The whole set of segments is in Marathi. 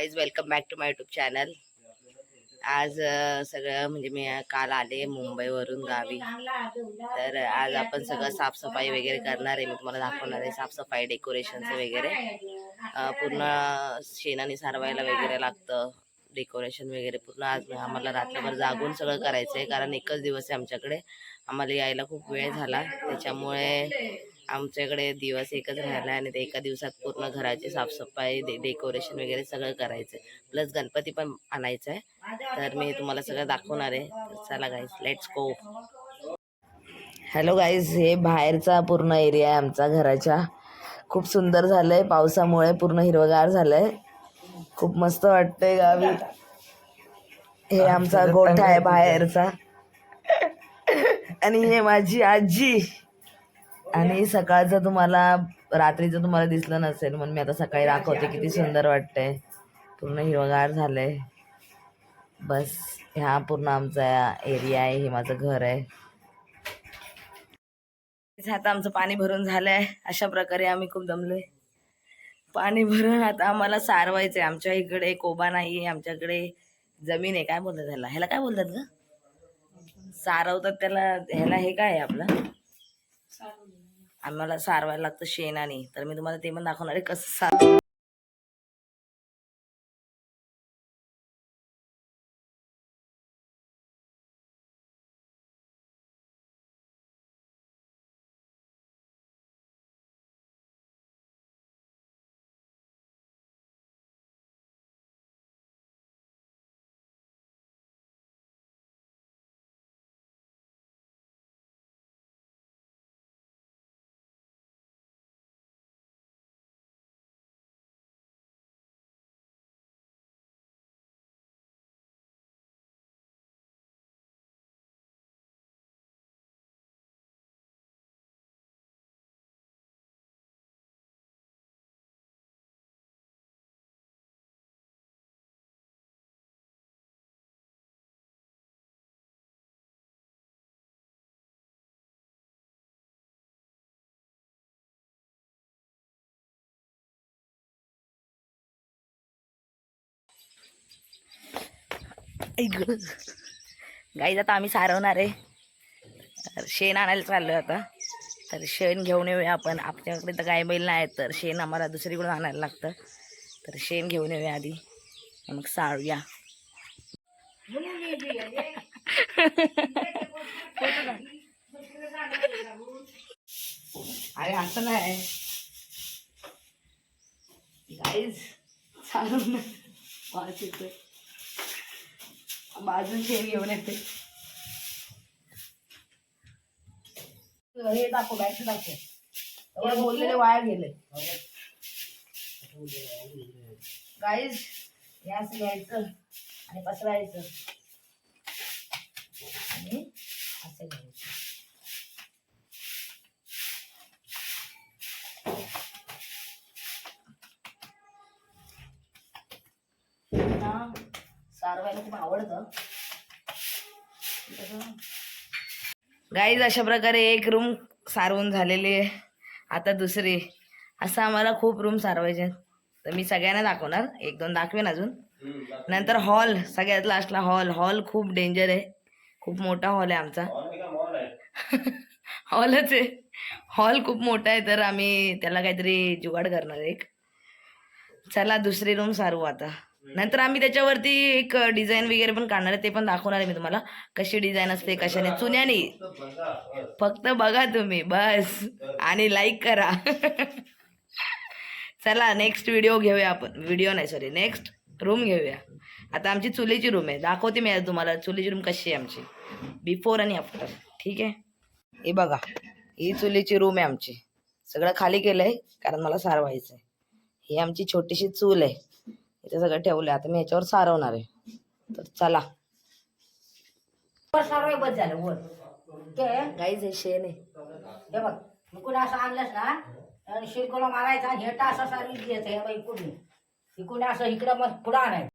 Guys welcome back to my YouTube channel आज सगळं म्हणजे मी काल आले मुंबईवरून गावी. तर आज आपण सगळं साफसफाई वगैरे करणार आहे. मी तुम्हाला दाखवणार आहे साफसफाई डेकोरेशनचं वगैरे. पूर्ण शेणाने सारवायला वगैरे लागतं. डेकोरेशन वगैरे पूर्ण आज आम्हाला रात्रभर जागून सगळं करायचं आहे कारण एकच दिवस आहे आमच्याकडे. आम्हाला यायला खूप वेळ झाला. त्याच्यामुळे आमच्याकडे दिवस एकच राहिला आणि ते एका दिवसात पूर्ण घराची साफसफाई डे डेकोरेशन वगैरे सगळं करायचं आहे प्लस गणपती पण आणायचा आहे तर मी तुम्हाला सगळं दाखवणार आहे. चला guys let's go hello guys हे बाहेरचा पूर्ण एरिया आहे आमचा घराच्या. खूप सुंदर झालंय. पावसामुळे पूर्ण हिरवगार झालंय. खूप मस्त वाटतंय गावी. हे आमचा गोठा आहे. बाहेरचा. आणि हे माझी आजी. आणि सकाळचं तुम्हाला रात्रीचं तुम्हाला दिसलं नसेल म्हणून मी आता सकाळी दाखवते किती सुंदर वाटतंय. पूर्ण हिरवगार झालंय. बस ह्या पूर्ण आमचा एरिया आहे हे माझं घर आहे. आता आमचं पाणी भरून झालंय. अशा प्रकारे आम्ही खूप दमलोय. पाणी भरून आता आम्हाला सारवायचंय. आमच्या इकडे कोबा नाही आमच्याकडे जमीन आहे. काय बोलतात त्याला? ह्याला काय बोलतात ग? सारवतात त्याला ह्याला हे काय आहे आपलं? आम्हाला सारवायला लागतं शेणाने. तर मी तुम्हाला ते पण दाखवणार आहे कसं सार गाईज आता आम्ही सारवणार आहे. शेण आणायला चाललोय आता. तर शेण घेऊन येऊया आपण. आपल्याकडे तर गाय बैल नाही तर शेण आम्हाला दुसरीकडून आणायला लागतं. तर शेण घेऊन येऊया आधी. मग साळूया अरे असं नाही. गाईज सारून वास येतोय बाजून घेऊन येते हे दाखव बॅटरी दाखव. बोललेले वाया गेले. गाईज हे असं घ्यायचं आणि पसरायचं. आणि असं घ्यायचं. खूप आवडतं. गाईज अशा प्रकारे एक रूम सारवून झालेली आहे. आता दुसरी. असं आम्हाला खूप रूम सारवायचे आहेत. तर मी सगळ्यांना दाखवणार. एक दोन दाखवेन अजून. नंतर हॉल सगळ्यात लास्टला हॉल हॉल खूप डेंजर आहे. खूप मोठा हॉल आहे आमचा. हॉलच आहे. हॉल खूप मोठा आहे तर आम्ही त्याला काहीतरी जुगाड करणार एक. चला दुसरी रूम सारवू आता. नंतर आम्ही त्याच्यावरती एक डिझाईन वगैरे पण काढणार आहे ते पण दाखवणार आहे मी तुम्हाला. कशी डिझाईन असते कशाने. चुन्याने फक्त बघा तुम्ही बस. आणि लाईक करा. चला नेक्स्ट व्हिडिओ घेऊया आपण. व्हिडिओ नाही सॉरी नेक्स्ट रूम घेऊया. आता आमची चुलीची रूम आहे. दाखवते मी आज तुम्हाला. चुलीची रूम कशी आहे आमची. बिफोर आणि आफ्टर ठीक आहे? हे बघा. ही चुलीची रूम आहे आमची. सगळं खाली केलं आहे कारण मला सारवायचं आहे ही आमची छोटीशी चूल आहे. इथे सगळं ठेवलं आता मी याच्यावर सारवणार आहे. तर चला. बस झालं ते गाईज हे शेण आहे. हे बघ इकडून असं आणलंस ना आणि शिरकोला मारायचा आणि हेटा असं सारवी द्यायचं हे बघ इकडून. इकडून असं इकडं मग पुढं आणायचं.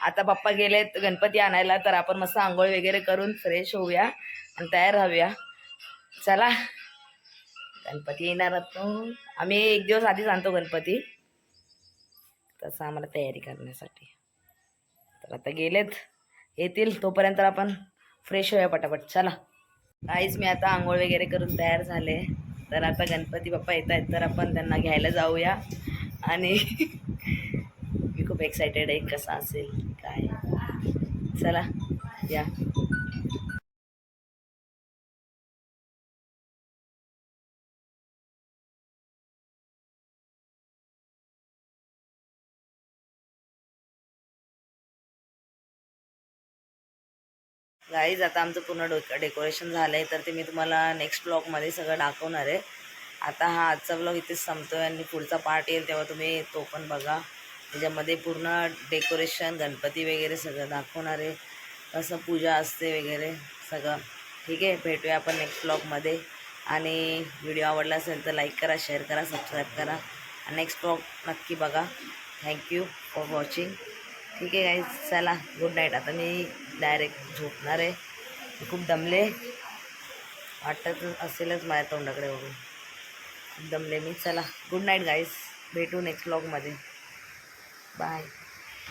आता पप्पा गेलेत गणपती आणायला तर आपण मस्त आंघोळ वगैरे करून फ्रेश होऊया आणि तयार राहूया. चला गणपती येणार आहोत. आम्ही एक दिवस आधीच आणतो गणपती. तसं आम्हाला तयारी करण्यासाठी. तर आता गेलेत येतील तोपर्यंत आपण फ्रेश होऊया पटापट. चला. काहीच मी आता आंघोळ वगैरे करून तयार झाले. तर आता गणपती बाप्पा येत आहेत तर आपण त्यांना घ्यायला जाऊया. आणि खूप एक्सायटेड आहे कसा असेल काय? चला या. गाईज आता आमचं पूर्ण डो डेकोरेशन झालं आहे तर ते मी तुम्हाला नेक्स्ट ब्लॉगमध्ये सगळं दाखवणार आहे. आता हा आजचा ब्लॉग इथेच संपतो आहे आणि पुढचा पार्ट येईल तेव्हा तुम्ही तो पण बघा. त्याच्यामध्ये पूर्ण डेकोरेशन गणपती वगैरे सगळं दाखवणारे असं कसं पूजा असते वगैरे सगळं. ठीक आहे भेटूया आपण नेक्स्ट ब्लॉगमध्ये आणि व्हिडिओ आवडला असेल तर लाईक करा शेअर करा सबस्क्राईब करा. आणि नेक्स्ट ब्लॉग नक्की बघा. थँक्यू फॉर वॉचिंग ठीक आहे काही चला गुड नाईट आता मी डायरेक्ट झोपणार आहे. खूप दमले. वाटत असेलच माझ्या तोंडाकडे बघून. दमले मी. चला गुड नाईट गाईज भेटू नेक्स्ट ब्लॉगमध्ये Bye.